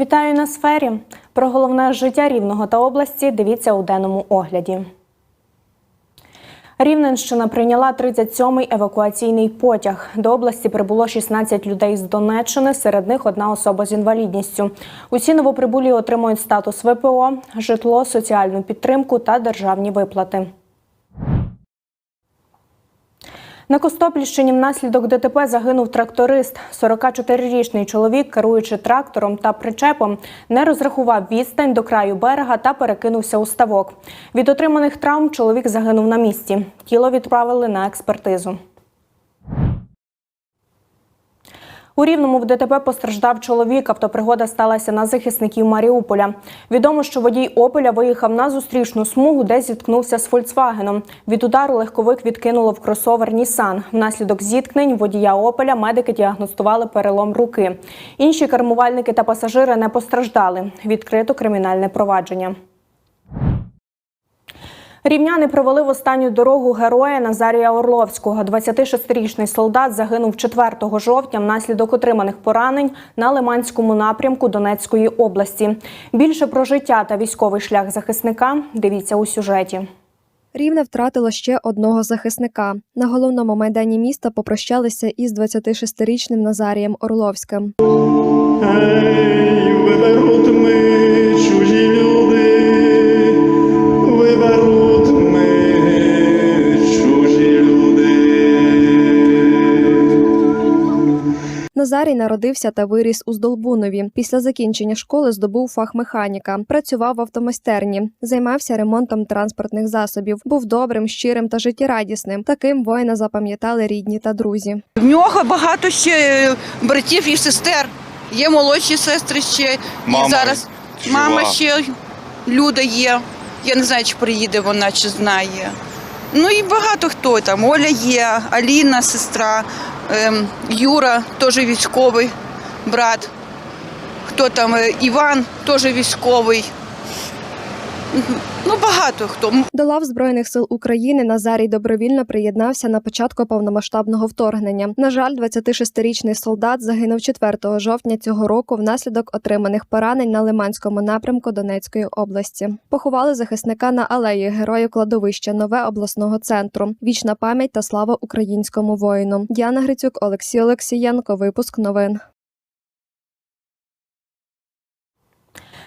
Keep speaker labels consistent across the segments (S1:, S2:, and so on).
S1: Вітаю на сфері. Про головне життя рівного та області дивіться у денному огляді. Рівненщина прийняла 37-й евакуаційний потяг. До області прибуло 16 людей з Донеччини, серед них одна особа з інвалідністю. Усі новоприбулі отримують статус ВПО, житло, соціальну підтримку та державні виплати. На Костопільщині внаслідок ДТП загинув тракторист. 44-річний чоловік, керуючи трактором та причепом, не розрахував відстань до краю берега та перекинувся у ставок. Від отриманих травм чоловік загинув на місці. Тіло відправили на експертизу. У Рівному в ДТП постраждав чоловік. Автопригода сталася на захисників Маріуполя. Відомо, що водій Опеля виїхав на зустрічну смугу, де зіткнувся з Фольксвагеном. Від удару легковик відкинуло в кросовер Нісан. Внаслідок зіткнень водія Опеля медики діагностували перелом руки. Інші кермувальники та пасажири не постраждали. Відкрито кримінальне провадження. Рівняни провели в останню дорогу героя Назарія Орловського. 26-річний солдат загинув 4 жовтня внаслідок отриманих поранень на Лиманському напрямку Донецької області. Більше про життя та військовий шлях захисника дивіться у сюжеті.
S2: Рівне втратило ще одного захисника. На головному майдані міста попрощалися із 26-річним Назарієм Орловським.
S3: Ей, ми чужі
S2: Назарій народився та виріс у Здолбунові. Після закінчення школи здобув фах механіка, працював в автомайстерні, займався ремонтом транспортних засобів. Був добрим, щирим та життєрадісним. Таким воїна запам'ятали рідні та друзі.
S4: В нього багато ще е, братів і сестер. Є молодші сестри ще.
S5: Мама
S4: і зараз
S5: жива.
S4: мама ще Люда є. Я не знаю, чи приїде вона, чи знає. Ну і багато хто там. Оля є, Аліна, сестра, Юра теж військовий брат. Хто там? е, Іван теж військовий. Ну, багато хто.
S2: До лав збройних сил України Назарій добровільно приєднався на початку повномасштабного вторгнення. На жаль, 26-річний солдат загинув 4 жовтня цього року внаслідок отриманих поранень на Лиманському напрямку Донецької області. Поховали захисника на алеї Героїв кладовища Нове обласного центру. Вічна пам'ять та слава українському воїну. Діана Грицюк, Олексій Олексієнко. Випуск новин.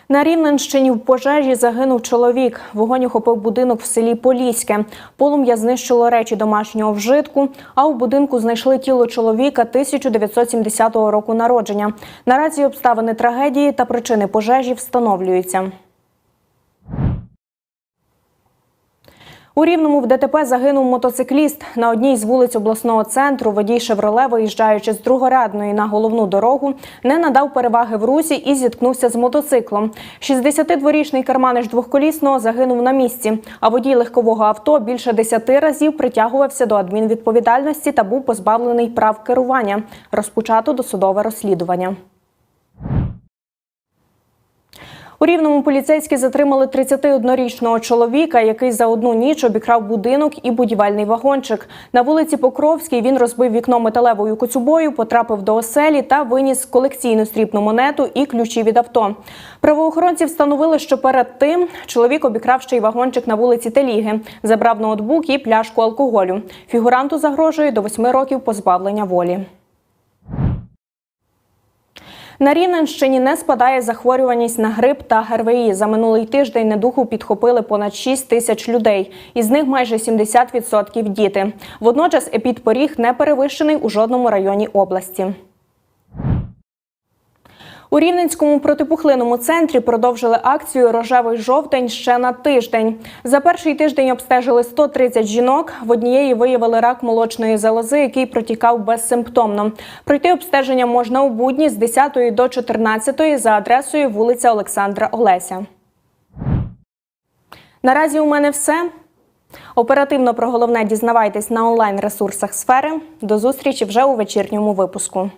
S1: На Рівненщині в пожежі загинув чоловік. Вогонь охопив будинок в селі Поліське. Полум'я знищило речі домашнього вжитку, а у будинку знайшли тіло чоловіка 1970 року народження. Наразі обставини трагедії та причини пожежі встановлюються. У Рівному в ДТП загинув мотоцикліст. На одній з вулиць обласного центру водій «Шевроле», виїжджаючи з другорядної на головну дорогу, не надав переваги в русі і зіткнувся з мотоциклом. 62-річний керманич двохколісного загинув на місці, а водій легкового авто більше 10 разів притягувався до адмінвідповідальності та був позбавлений прав керування. Розпочато досудове розслідування. У Рівному поліцейські затримали 31-річного чоловіка, який за одну ніч обікрав будинок і будівельний вагончик. На вулиці Покровській він розбив вікно металевою коцюбою, потрапив до оселі та виніс колекційну срібну монету і ключі від авто. Правоохоронці встановили, що перед тим чоловік обікрав ще й вагончик на вулиці Теліги, забрав ноутбук і пляшку алкоголю. Фігуранту загрожує до 8 років позбавлення волі. На Рівненщині не спадає захворюваність на грип та ГРВІ. За минулий тиждень недуху підхопили понад 6 тисяч людей. Із них майже 70% – діти. Водночас епідпоріг не перевищений у жодному районі області. У Рівненському протипухлинному центрі продовжили акцію Рожевий жовтень ще на тиждень. За перший тиждень обстежили 130 жінок. В однієї виявили рак молочної залози, який протікав безсимптомно. Пройти обстеження можна у будні з 10 до 14 за адресою вулиця Олександра Олеся. Наразі у мене все. Оперативно про головне дізнавайтесь на онлайн ресурсах сфери. До зустрічі вже у вечірньому випуску.